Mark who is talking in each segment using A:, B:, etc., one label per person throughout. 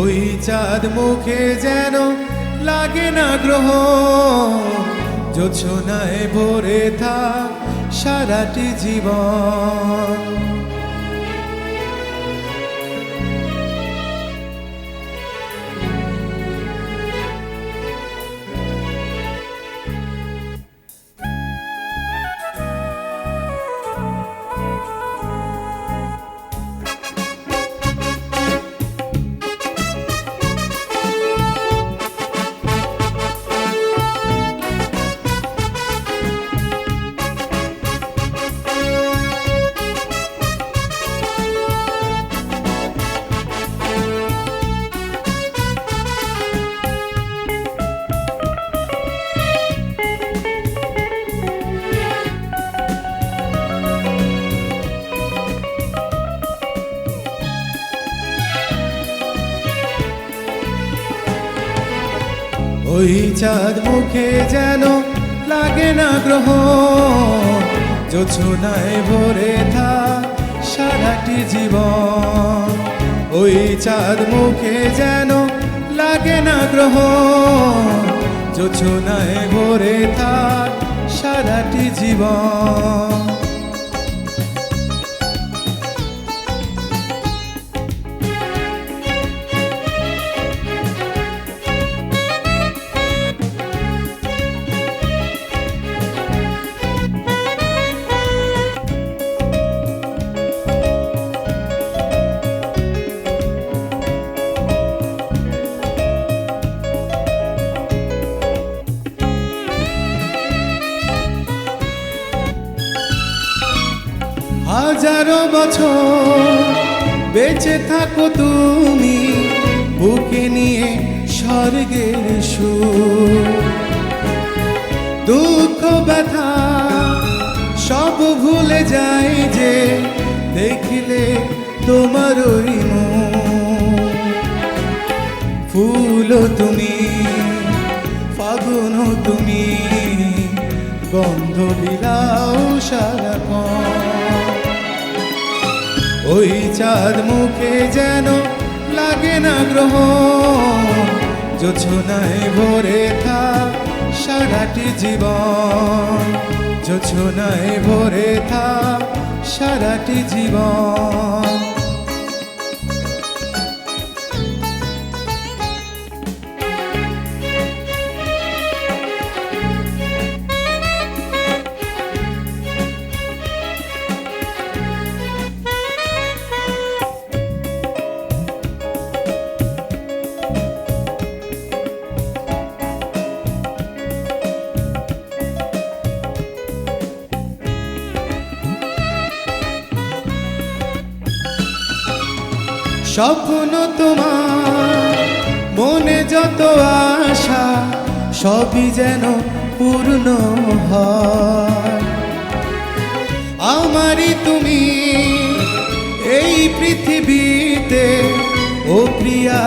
A: ওই চাঁদ মুখে যেন লাগে না গ্রহ জোছনায় ভরে থাক সারাটি জীবন ওই চাঁদ মুখে যেন লাগে না গ্রহ। জোছনায় ভরে থাক সারাটি জীবন। ওই চাঁদ মুখে যেন লাগে না গ্রহ। জোছনায় ভরে থা সারাটি জীবন। হাজারো বছর বেঁচে থাকো তুমি, বুকে নিয়ে স্বর্গের সুর। দুঃখ, ব্যথা, সব ভুলে যাই যে দেখিলে তোমার ওই ফুল তুমি, ফাগুন তুমি, গন্ধ বিলাও সারাক্ষণ। ওই চাঁদ মুখে যেন লাগে না গ্রহ। জোছনায় ভরে থা সারাটি জীবন। জোছনায় ভরে থা সারাটি জীবন। স্বপ্ন তোমার, মনে যত আশা, সবই যেন পূর্ণ হয়। আমারই তুমি এই পৃথিবীতে, ও প্রিয়া,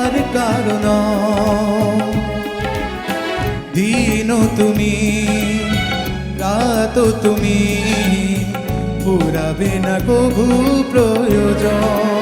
A: আর কারণ দিনও তুমি রাতও তুমি পুরাবে না কবু প্রয়োজন।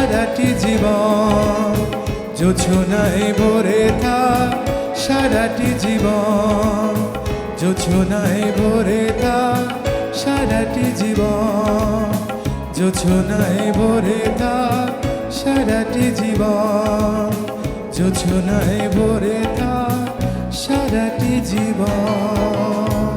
A: সারাটি জীবন, জোছনায় ভরে থাক সারাটি জীবন, জোছনায় ভরে থাক সারাটি জীবন, জোছনায় ভরে থাক সারাটি জীবন, জোছনায় ভরে থাক সারাটি জীবন।